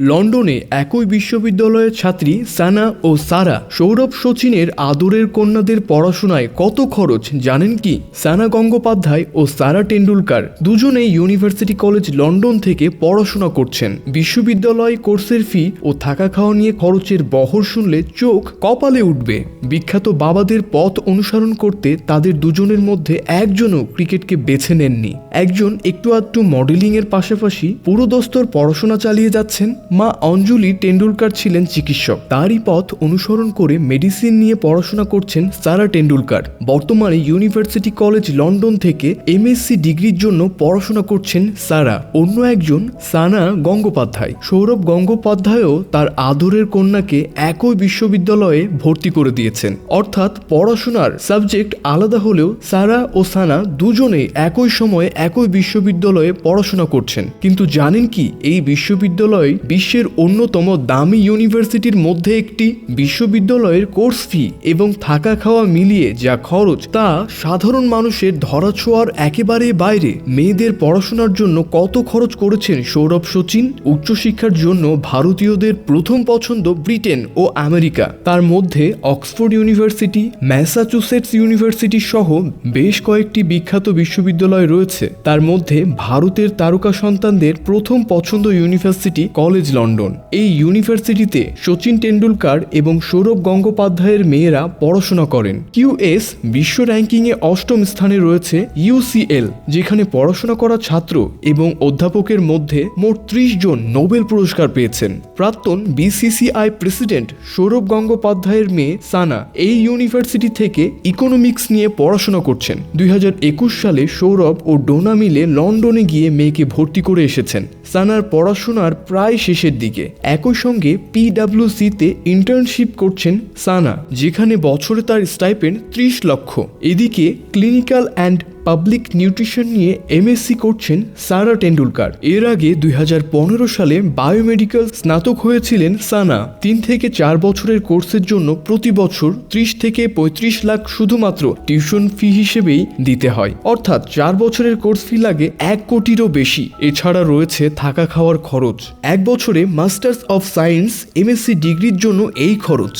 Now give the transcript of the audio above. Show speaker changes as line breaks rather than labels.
লন্ডনে একই বিশ্ববিদ্যালয়ের ছাত্রী সানা ও সারা সৌরভ সচিনের আদরের কন্যাদের পড়াশোনায় কত খরচ জানেন কি? সানা গঙ্গোপাধ্যায় ও সারা টেন্ডুলকার দুজনেই ইউনিভার্সিটি কলেজ লন্ডন থেকে পড়াশোনা করছেন। বিশ্ববিদ্যালয় কোর্সের ফি ও থাকা খাওয়া নিয়ে খরচের বহর শুনলে চোখ কপালে উঠবে। বিখ্যাত বাবাদের পথ অনুসরণ করতে তাদের দুজনের মধ্যে একজনও ক্রিকেটকে বেছে নেননি। একজন একটু আধটু মডেলিংয়ের পাশাপাশি পুরোদস্তর পড়াশোনা চালিয়ে যাচ্ছেন। মা অঞ্জলি টেন্ডুলকার ছিলেন চিকিৎসক। তারই পথ অনুসরণ করে মেডিসিন নিয়ে পড়াশোনা করছেন সারা টেন্ডুলকার। বর্তমানে ইউনিভার্সিটি কলেজ লন্ডন থেকে এমএসসি ডিগ্রির জন্য পড়াশোনা করছেন সারা। অন্য একজন সানা গঙ্গোপাধ্যায়। সৌরভ গঙ্গোপাধ্যায়ও তার আদরের কন্যাকে একই বিশ্ববিদ্যালয়ে ভর্তি করে দিয়েছেন। অর্থাৎ পড়াশোনার সাবজেক্ট আলাদা হলেও সারা ও সানা দুজনেই একই সময়ে একই বিশ্ববিদ্যালয়ে পড়াশোনা করছেন। কিন্তু জানেন কি, এই বিশ্ববিদ্যালয় বিশ্বের অন্যতম দামি ইউনিভার্সিটির মধ্যে একটি বিশ্ববিদ্যালয়ের কোর্স ফি এবং থাকা খাওয়া মিলিয়ে যা খরচ তা সাধারণ মানুষের ধরাছোঁয়ার একেবারে বাইরে। মেয়েদের পড়াশোনার জন্য কত খরচ করেছেন সৌরভ সচিন? উচ্চশিক্ষার জন্য ভারতীয়দের প্রথম পছন্দ ব্রিটেন ও আমেরিকা। তার মধ্যে অক্সফোর্ড ইউনিভার্সিটি, ম্যাসাচুসেটস ইউনিভার্সিটি সহ বেশ কয়েকটি বিখ্যাত বিশ্ববিদ্যালয় রয়েছে। তার মধ্যে ভারতের তারকা সন্তানদের প্রথম পছন্দ ইউনিভার্সিটি কলেজ লন্ডন। এই ইউনিভার্সিটিতে সচিন টেন্ডুলকার এবং সৌরভ গঙ্গোপাধ্যায়ের মেয়েরা পড়াশোনা করেন। কিউএস বিশ্ব র্যাঙ্কিংয়ে অষ্টম স্থানে রয়েছে ইউসিএল যেখানে পড়াশোনা করা ছাত্র এবং অধ্যাপকের মধ্যে মোট ত্রিশ জন নোবেল পুরস্কার পেয়েছেন। প্রাক্তন বিসিসিআই প্রেসিডেন্ট সৌরভ গঙ্গোপাধ্যায়ের মেয়ে সানা এই ইউনিভার্সিটি থেকে ইকোনমিক্স নিয়ে পড়াশোনা করছেন। দুই হাজার একুশ সালে সৌরভ ও ডোনা মিলে লন্ডনে গিয়ে মেয়েকে ভর্তি করে এসেছেন। সানার পড়াশোনার প্রায় শেষের দিকে। একই সঙ্গে পিডাব্লিউসিতে ইন্টার্নশিপ করছেন সানা, যেখানে বছরে তার স্টাইপেন্ড ত্রিশ লক্ষ। এদিকে ক্লিনিক্যাল অ্যান্ড পাবলিক নিউট্রিশন নিয়ে এমএসসি করছেন সারা টেন্ডুলকার। এর আগে দুই হাজার পনেরো সালে বায়োমেডিক্যাল স্নাতক হয়েছিলেন সানা। তিন থেকে চার বছরের কোর্সের জন্য প্রতি বছর ত্রিশ থেকে পঁয়ত্রিশ লাখ শুধুমাত্র টিউশন ফি হিসেবেই দিতে হয়। অর্থাৎ চার বছরের কোর্স ফি লাগে এক কোটিরও বেশি। এছাড়া রয়েছে থাকা খাওয়ার খরচ। এক বছরে মাস্টার্স অফ সায়েন্স এমএসসি ডিগ্রির জন্য এই খরচ।